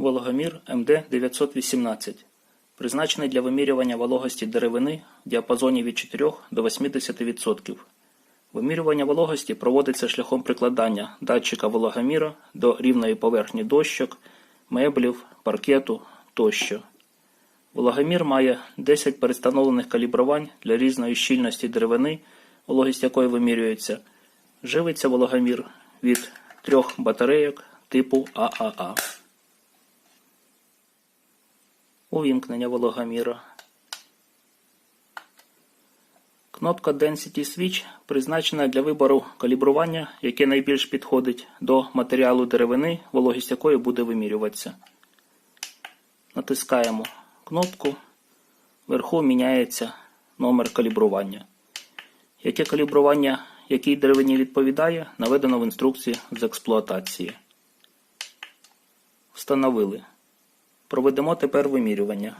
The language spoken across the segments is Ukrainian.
Вологомір МД-918 призначений для вимірювання вологості деревини в діапазоні від 4 до 80%. Вимірювання вологості проводиться шляхом прикладання датчика вологоміра до рівної поверхні дощок, меблів, паркету тощо. Вологомір має 10 перестановлених калібрувань для різної щільності деревини, вологість якої вимірюється. Живиться вологомір від трьох батарейок типу ААА. Увімкнення вологоміра. Кнопка Density Switch призначена для вибору калібрування, яке найбільш підходить до матеріалу деревини, вологість якої буде вимірюватися. Натискаємо кнопку. Вверху міняється номер калібрування. Яке калібрування якій деревині відповідає, наведено в інструкції з експлуатації. Встановили. Проведемо тепер вимірювання.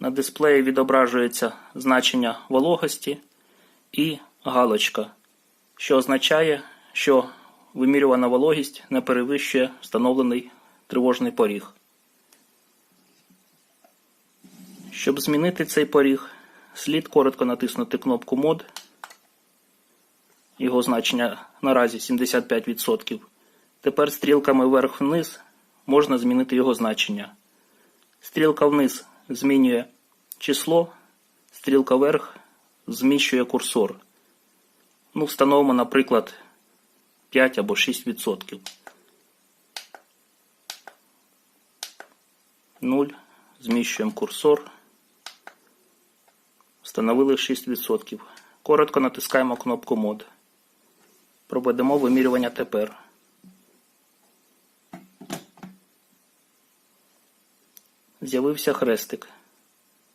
На дисплеї відображується значення вологості і галочка, що означає, що вимірювана вологість не перевищує встановлений тривожний поріг. Щоб змінити цей поріг, слід коротко натиснути кнопку мод. Його значення наразі 75%. Тепер стрілками вверх-вниз можна змінити його значення. Стрілка вниз змінює число, стрілка вверх зміщує курсор. Ну, встановимо, наприклад, 5 або 6%. 0. Зміщуємо курсор. Встановили 6%. Коротко натискаємо кнопку мод. Проведемо вимірювання тепер. З'явився хрестик.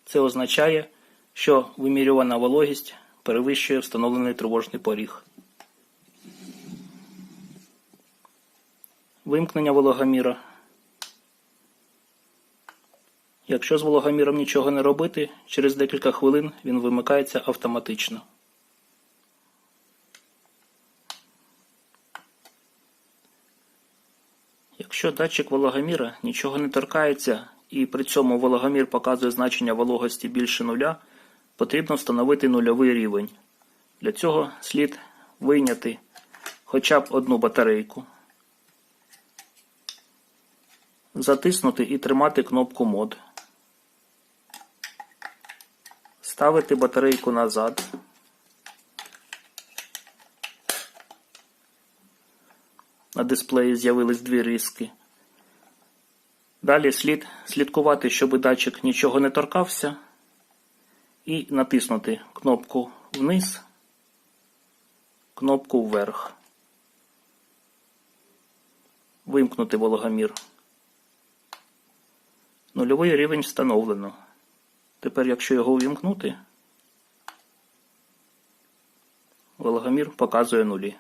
Це означає, що вимірювана вологість перевищує встановлений тривожний поріг. Вимкнення вологоміра. Якщо з вологоміром нічого не робити, через декілька хвилин він вимикається автоматично. Якщо датчик вологоміра нічого не торкається і при цьому вологомір показує значення вологості більше нуля, потрібно встановити нульовий рівень. Для цього слід вийняти хоча б одну батарейку, затиснути і тримати кнопку мод. Ставити батарейку назад. На дисплеї з'явились дві риски. Далі слід слідкувати, щоб датчик нічого не торкався, і натиснути кнопку вниз, кнопку вверх. Вимкнути вологомір. Нульовий рівень встановлено. Тепер, якщо його увімкнути, вологомір показує нулі.